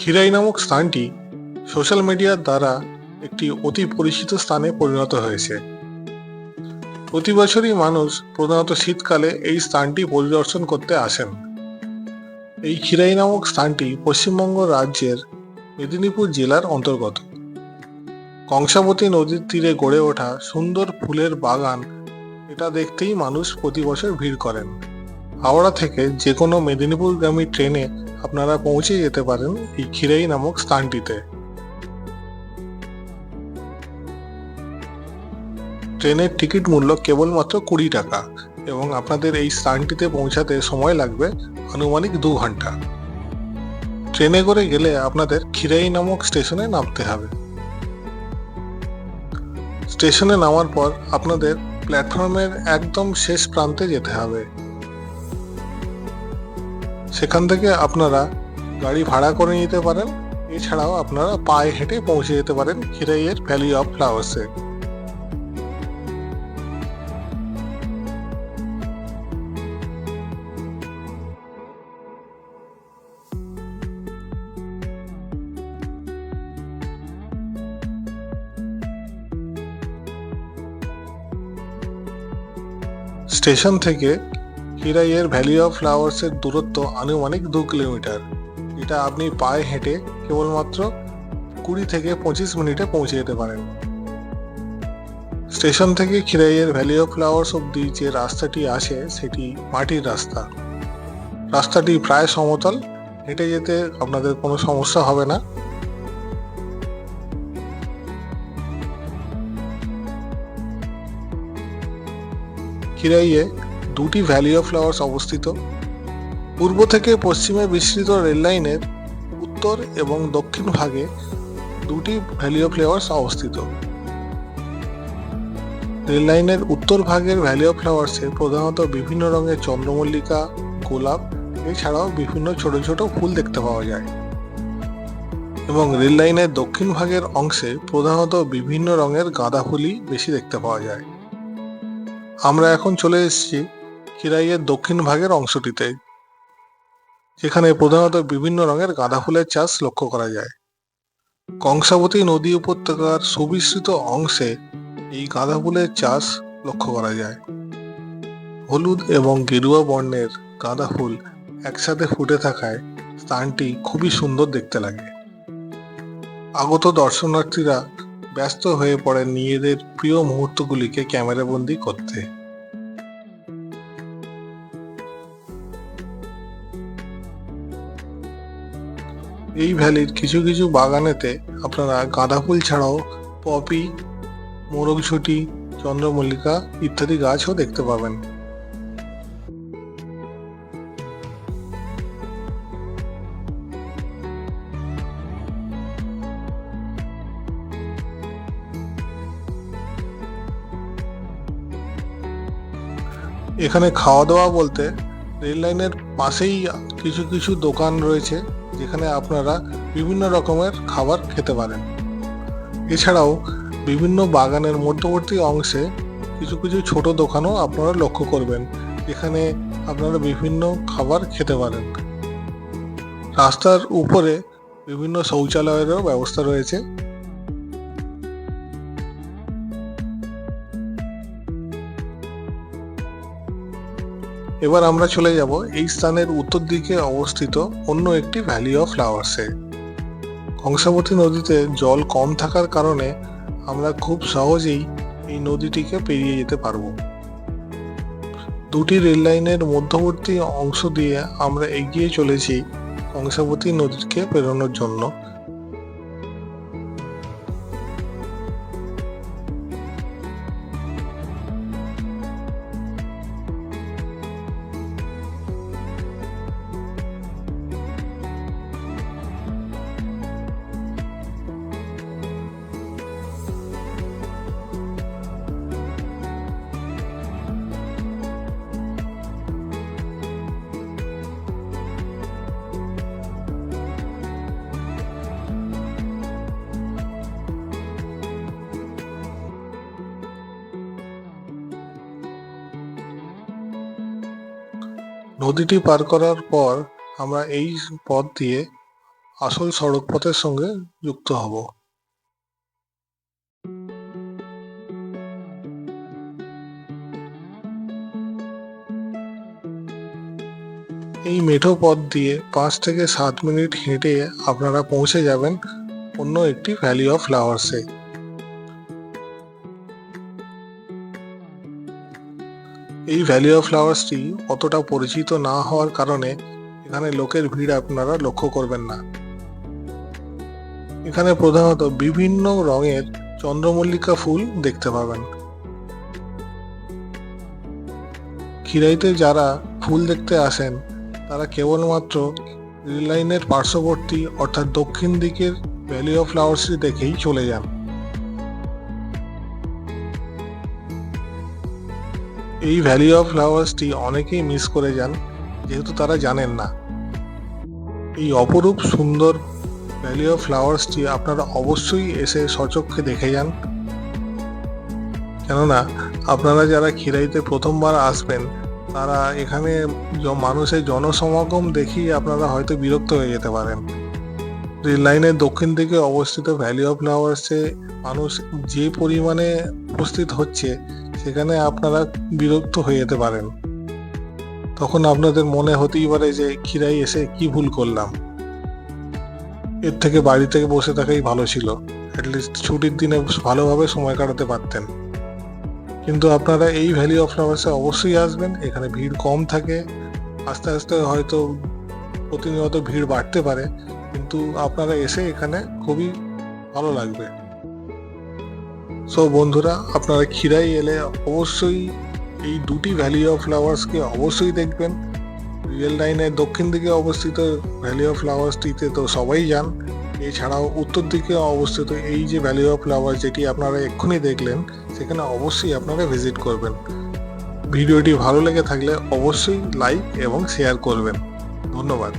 খিরাই নামক স্থানটি সোশ্যাল মিডিয়ার দ্বারা একটি অতি পরিচিত স্থানে পরিণত হয়েছে। প্রতি বছরই মানুষ প্রধানত শীতকালে এই স্থানটি পরিদর্শন করতে আসেন। এই খিরাই নামক স্থানটি পশ্চিমবঙ্গ রাজ্যের মেদিনীপুর জেলার অন্তর্গত। কংসাবতী নদীর তীরে গড়ে ওঠা সুন্দর ফুলের বাগান এটা দেখতেই মানুষ প্রতি বছর ভিড় করেন। হাওড়া থেকে যে কোনো মেদিনীপুরগামী ট্রেনে আপনারা পৌঁছে যেতে পারেন এই খিরাই নামক স্থানটিতে। ট্রেনের টিকিট মূল্য কেবলমাত্র কুড়ি টাকা এবং আপনাদের এই স্থানটিতে পৌঁছাতে সময় লাগবে আনুমানিক দু ঘণ্টা। ট্রেনে করে গেলে আপনাদের খিরাই নামক স্টেশনে নামতে হবে। স্টেশনে নামার পর আপনাদের প্ল্যাটফর্মের একদম শেষ প্রান্তে যেতে হবে। সেখান থেকে আপনারা গাড়ি ভাড়া করে নিতে পারেন। এছাড়াও আপনারা পায়ে হেঁটে পৌঁছে যেতে পারেন খিরাইয়ের ভ্যালি অফ ফ্লাওয়ার্সে স্টেশন থেকে হিরাইয়ের ভ্যালি অফ ফ্লাওয়ার্সের দূরত্ব আনুমানিক দু কিলোমিটার। এটা আপনি পায়ে হেঁটে কেবলমাত্র কুড়ি থেকে পঁচিশ মিনিটে পৌঁছে যেতে পারেন। স্টেশন থেকে খিরাইয়ের ভ্যালি অফ ফ্লাওয়ার্স অব্দি যে রাস্তাটি আসে সেটি মাটির রাস্তা। রাস্তাটি প্রায় সমতল, হেঁটে যেতে আপনাদের কোনো সমস্যা হবে না। খিরাইয়ে দুটি ভ্যালি অফ ফ্লাওয়ার্স অবস্থিত। পূর্ব থেকে পশ্চিমে বিস্তৃত রেল লাইনের উত্তর এবং দক্ষিণ ভাগে দুটি ভ্যালি অফ ফ্লাওয়ার্স অবস্থিত। রেল লাইনের উত্তর ভাগের ভ্যালি অফ ফ্লাওয়ার্সে প্রধানত বিভিন্ন রঙের চন্দ্রমল্লিকা, গোলাপ, এছাড়াও বিভিন্ন ছোট ছোট ফুল দেখতে পাওয়া যায়। এবং রেল লাইনের দক্ষিণ ভাগের অংশে প্রধানত বিভিন্ন রঙের গাঁদা ফুলই বেশি দেখতে পাওয়া যায়। আমরা এখন চলে এসেছি খিরাইয়ের দক্ষিণ ভাগের অংশটিতে, যেখানে প্রধানত বিভিন্ন রঙের গাঁদা ফুলের চাষ লক্ষ্য করা যায়। কংসাবতী নদী উপত্যকার সুবিস্তৃত অংশে এই গাঁদা ফুলের চাষ লক্ষ্য করা যায়। হলুদ এবং গেরুয়া বর্ণের গাঁদা ফুল একসাথে ফুটে থাকায় স্থানটি খুবই সুন্দর দেখতে লাগে। আগত দর্শনার্থীরা ব্যস্ত হয়ে পড়ে নিজেদের প্রিয় মুহূর্তগুলিকে ক্যামেরাবন্দি করতে। এই ভ্যালির কিছু কিছু বাগানেতে আপনারা গাঁদা ফুল ছাড়াও পপি মোরগঝুটি চন্দ্রমল্লিকা ইত্যাদি গাছও দেখতে পাবেন। এখানে খাওয়া দাওয়া বলতে রেল লাইনের পাশেই কিছু কিছু দোকান রয়েছে। যেখানে আপনারা বিভিন্ন রকমের খাবার খেতে পারেন। এছাড়াও বিভিন্ন বাগানের মধ্যবর্তী অংশে কিছু কিছু ছোট দোকানও আপনারা লক্ষ্য করবেন এখানে আপনারা বিভিন্ন খাবার খেতে পারেন। রাস্তার উপরে বিভিন্ন শৌচালয়েরও ব্যবস্থা রয়েছে। এবার আমরা চলে যাব এই স্থানের উত্তর দিকে অবস্থিত অন্য একটি ভ্যালি অফ ফ্লাওয়ার্সে। কংসাবতী নদীতে জল কম থাকার কারণে আমরা খুব সহজেই এই নদীটিকে পেরিয়ে যেতে পারব। দুটি রেল লাইনের মধ্যবর্তী অংশ দিয়ে আমরা এগিয়ে চলেছি কংসাবতী নদীকে পেরোনোর জন্য। নদীটি পার করার পর আমরা এই পথ দিয়ে আসল সড়ক পথের সঙ্গে যুক্ত হব। এই মেঠো পথ দিয়ে পাঁচ থেকে সাত মিনিট হেঁটে আপনারা পৌঁছে যাবেন অন্য একটি ভ্যালি অফ ফ্লাওয়ার্সে। এই ভ্যালি অফ ফ্লাওয়ার্সটি অতটা পরিচিত না হওয়ার কারণে এখানে লোকের ভিড় আপনারা লক্ষ্য করবেন না। এখানে প্রধানত বিভিন্ন রঙের চন্দ্রমল্লিকা ফুল দেখতে পাবেন। খিরাইতে যারা ফুল দেখতে আসেন, তারা কেবলমাত্র রেল লাইনের পার্শ্ববর্তী অর্থাৎ দক্ষিণ দিকের ভ্যালি অফ ফ্লাওয়ার্সটি দেখেই চলে যান। এই ভ্যালি অফ ফ্লাওয়ার্সটি অনেকেই মিস করে যান, যেহেতু তারা জানেন না। এই অপরূপ সুন্দর ভ্যালি অফ ফ্লাওয়ার্সটি আপনারা অবশ্যই এসে সচক্ষে দেখে যান। কেননা, আপনারা যারা খিরাইতে প্রথমবার আসবেন, তারা এখানে মানুষের জনসমাগম দেখি আপনারা হয়তো বিরক্ত হয়ে যেতে পারেন। রেল লাইনের দক্ষিণ দিকে অবস্থিত ভ্যালি অফ ফ্লাওয়ার্সে মানুষ যে পরিমাণে উপস্থিত হচ্ছে সেখানে আপনারা বিরক্ত হয়ে যেতে পারেন। তখন আপনাদের মনে হতেই পারে যে খিরাই এসে কি ভুল করলাম? এর থেকে বাড়ি থেকে বসে থাকাই ভালো ছিল। অ্যাটলিস্ট ছুটির দিনে ভালোভাবে সময় কাটাতে পারতেন। কিন্তু আপনারা এই ভ্যালি অফ ফ্লাওয়ার্সে অবশ্যই আসবেন। এখানে ভিড় কম থাকে। আস্তে আস্তে হয়তো প্রতিনিয়ত ভিড় বাড়তে পারে। কিন্তু আপনারা এসে এখানে খুবই ভালো লাগবে। সো বন্ধুরা, আপনারা খিরাই এলে অবশ্যই এই দুটি ভ্যালি অফ ফ্লাওয়ার্সকে অবশ্যই দেখবেন। রিয়েল লাইনের দক্ষিণ দিকে অবস্থিত ভ্যালি অফ ফ্লাওয়ার্সটিতে তো সবাই যান। এছাড়াও উত্তর দিকে অবস্থিত এই যে ভ্যালি অফ ফ্লাওয়ার যেটি আপনারা এক্ষুনি দেখলেন, সেখানে অবশ্যই আপনারা ভিজিট করবেন। ভিডিওটি ভালো লেগে থাকলে অবশ্যই লাইক এবং শেয়ার করবেন। ধন্যবাদ।